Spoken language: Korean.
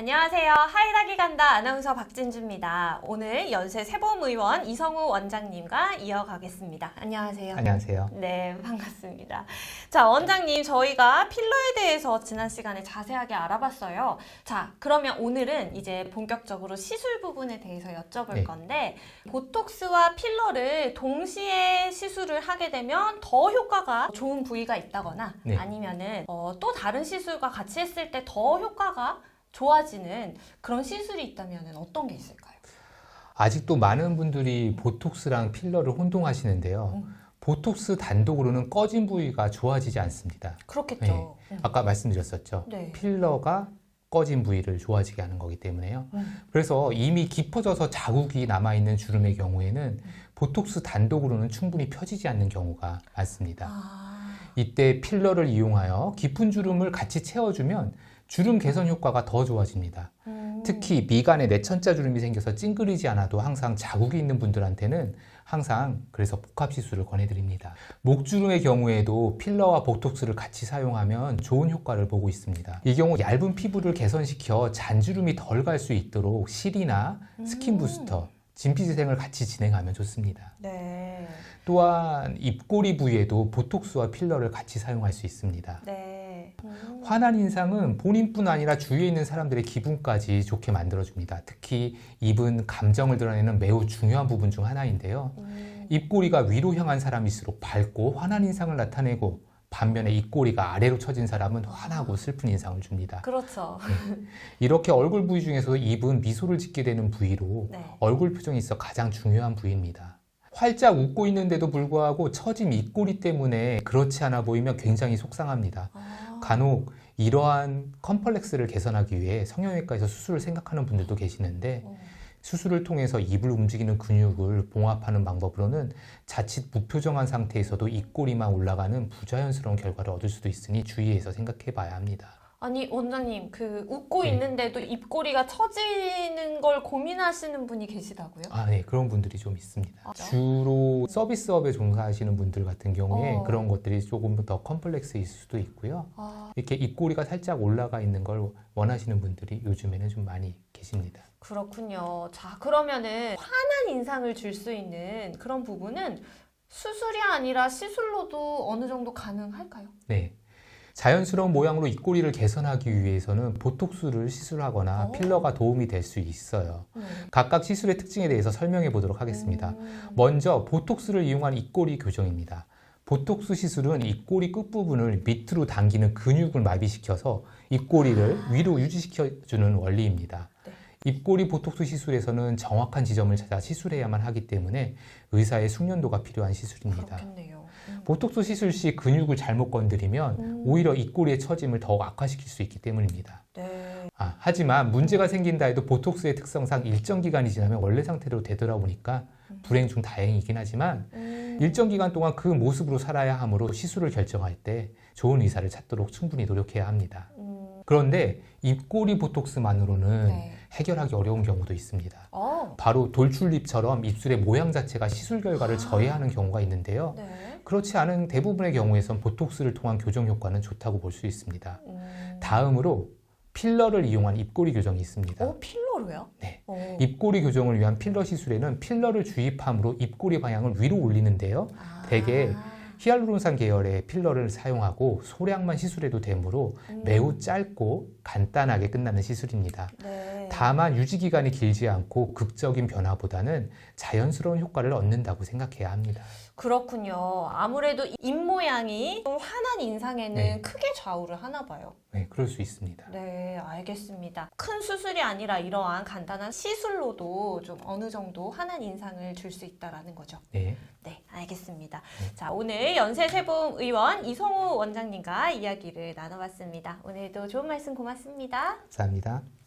안녕하세요. 하이라기 간다 아나운서 박진주입니다. 오늘 연세 세범의원 이성우 원장님과 이어가겠습니다. 안녕하세요. 안녕하세요. 네, 반갑습니다. 자, 원장님, 저희가 필러에 대해서 지난 시간에 자세하게 알아봤어요. 자, 그러면 오늘은 이제 본격적으로 시술 부분에 대해서 여쭤볼 네. 건데, 보톡스와 필러를 동시에 시술을 하게 되면 더 효과가 좋은 부위가 있다거나 네. 아니면은 어, 또 다른 시술과 같이 했을 때 더 효과가 좋아지는 그런 시술이 있다면 어떤 게 있을까요? 아직도 많은 분들이 보톡스랑 필러를 혼동하시는데요. 음. 보톡스 단독으로는 꺼진 부위가 좋아지지 않습니다. 그렇겠죠. 음. 아까 말씀드렸었죠. 네. 필러가 꺼진 부위를 좋아지게 하는 거기 때문에요. 음. 그래서 이미 깊어져서 자국이 남아있는 주름의 경우에는 보톡스 단독으로는 충분히 펴지지 않는 경우가 많습니다. 아, 이때 필러를 이용하여 깊은 주름을 같이 채워주면 주름 개선 효과가 더 좋아집니다. 음. 특히 미간에 내천자 주름이 생겨서 찡그리지 않아도 항상 자국이 있는 분들한테는 항상 그래서 복합 시술을 권해드립니다. 목주름의 경우에도 필러와 보톡스를 같이 사용하면 좋은 효과를 보고 있습니다. 이 경우 얇은 피부를 개선시켜 잔주름이 덜 갈 수 있도록 실이나 스킨 음. 부스터, 진피재생을 같이 진행하면 좋습니다. 네. 또한 입꼬리 부위에도 보톡스와 필러를 같이 사용할 수 있습니다. 네. 음. 환한 인상은 본인뿐 아니라 주위에 있는 사람들의 기분까지 좋게 만들어줍니다. 특히 입은 감정을 드러내는 매우 중요한 부분 중 하나인데요. 음. 입꼬리가 위로 향한 사람일수록 밝고 환한 인상을 나타내고 반면에 입꼬리가 아래로 처진 사람은 환하고 슬픈 인상을 줍니다. 그렇죠. 이렇게 얼굴 부위 중에서 입은 미소를 짓게 되는 부위로 네. 얼굴 표정이 있어 가장 중요한 부위입니다. 활짝 웃고 있는데도 불구하고 처진 입꼬리 때문에 그렇지 않아 보이면 굉장히 속상합니다. 아. 간혹 이러한 컴플렉스를 개선하기 위해 성형외과에서 수술을 생각하는 분들도 계시는데 어. 수술을 통해서 입을 움직이는 근육을 봉합하는 방법으로는 자칫 무표정한 상태에서도 입꼬리만 올라가는 부자연스러운 결과를 얻을 수도 있으니 주의해서 생각해 봐야 합니다. 아니 원장님 그 웃고 네. 있는데도 입꼬리가 처지는 걸 고민하시는 분이 계시다고요? 아, 네. 그런 분들이 좀 있습니다. 아, 주로 서비스업에 종사하시는 분들 같은 경우에 어. 그런 것들이 조금 더 컴플렉스일 수도 있고요. 아 이렇게 입꼬리가 살짝 올라가 있는 걸 원하시는 분들이 요즘에는 좀 많이 계십니다. 그렇군요. 자 그러면은 환한 인상을 줄 수 있는 그런 부분은 수술이 아니라 시술로도 어느 정도 가능할까요? 네. 자연스러운 모양으로 입꼬리를 개선하기 위해서는 보톡스를 시술하거나 어. 필러가 도움이 될 수 있어요. 네. 각각 시술의 특징에 대해서 설명해 보도록 하겠습니다. 음. 먼저 보톡스를 이용한 입꼬리 교정입니다. 보톡스 시술은 입꼬리 끝부분을 밑으로 당기는 근육을 마비시켜서 입꼬리를 위로 유지시켜주는 원리입니다. 네. 입꼬리 보톡스 시술에서는 정확한 지점을 찾아 시술해야만 하기 때문에 의사의 숙련도가 필요한 시술입니다. 그렇겠네요. 음. 보톡스 시술 시 근육을 잘못 건드리면 음. 오히려 입꼬리의 처짐을 더욱 악화시킬 수 있기 때문입니다. 네. 아, 하지만 문제가 생긴다 해도 보톡스의 특성상 일정 기간이 지나면 원래 상태로 되돌아오니까 불행 중 다행이긴 하지만 음. 일정 기간 동안 그 모습으로 살아야 하므로 시술을 결정할 때 좋은 의사를 찾도록 충분히 노력해야 합니다. 음. 그런데 입꼬리 보톡스만으로는 네. 해결하기 어려운 경우도 있습니다. 어. 바로 돌출립처럼 입술의 모양 자체가 시술 결과를 아. 저해하는 경우가 있는데요. 네. 그렇지 않은 대부분의 경우에선 보톡스를 통한 교정 효과는 좋다고 볼 수 있습니다. 음. 다음으로 필러를 이용한 입꼬리 교정이 있습니다. 어 필러로요? 네. 어. 입꼬리 교정을 위한 필러 시술에는 필러를 주입함으로 입꼬리 방향을 위로 올리는데요. 아. 대개 히알루론산 계열의 필러를 사용하고 소량만 시술해도 되므로 음. 매우 짧고 간단하게 끝나는 시술입니다. 네. 다만 유지 기간이 길지 않고 극적인 변화보다는 자연스러운 효과를 얻는다고 생각해야 합니다. 그렇군요. 아무래도 입 모양이 좀 환한 인상에는 네. 크게 좌우를 하나 봐요. 네, 그럴 수 있습니다. 네, 알겠습니다. 큰 수술이 아니라 이러한 간단한 시술로도 좀 어느 정도 환한 인상을 줄 수 있다라는 거죠. 네, 네, 알겠습니다. 네. 자, 오늘 연세세범 의원 이성우 원장님과 이야기를 나눠봤습니다. 오늘도 좋은 말씀 고맙습니다. 감사합니다.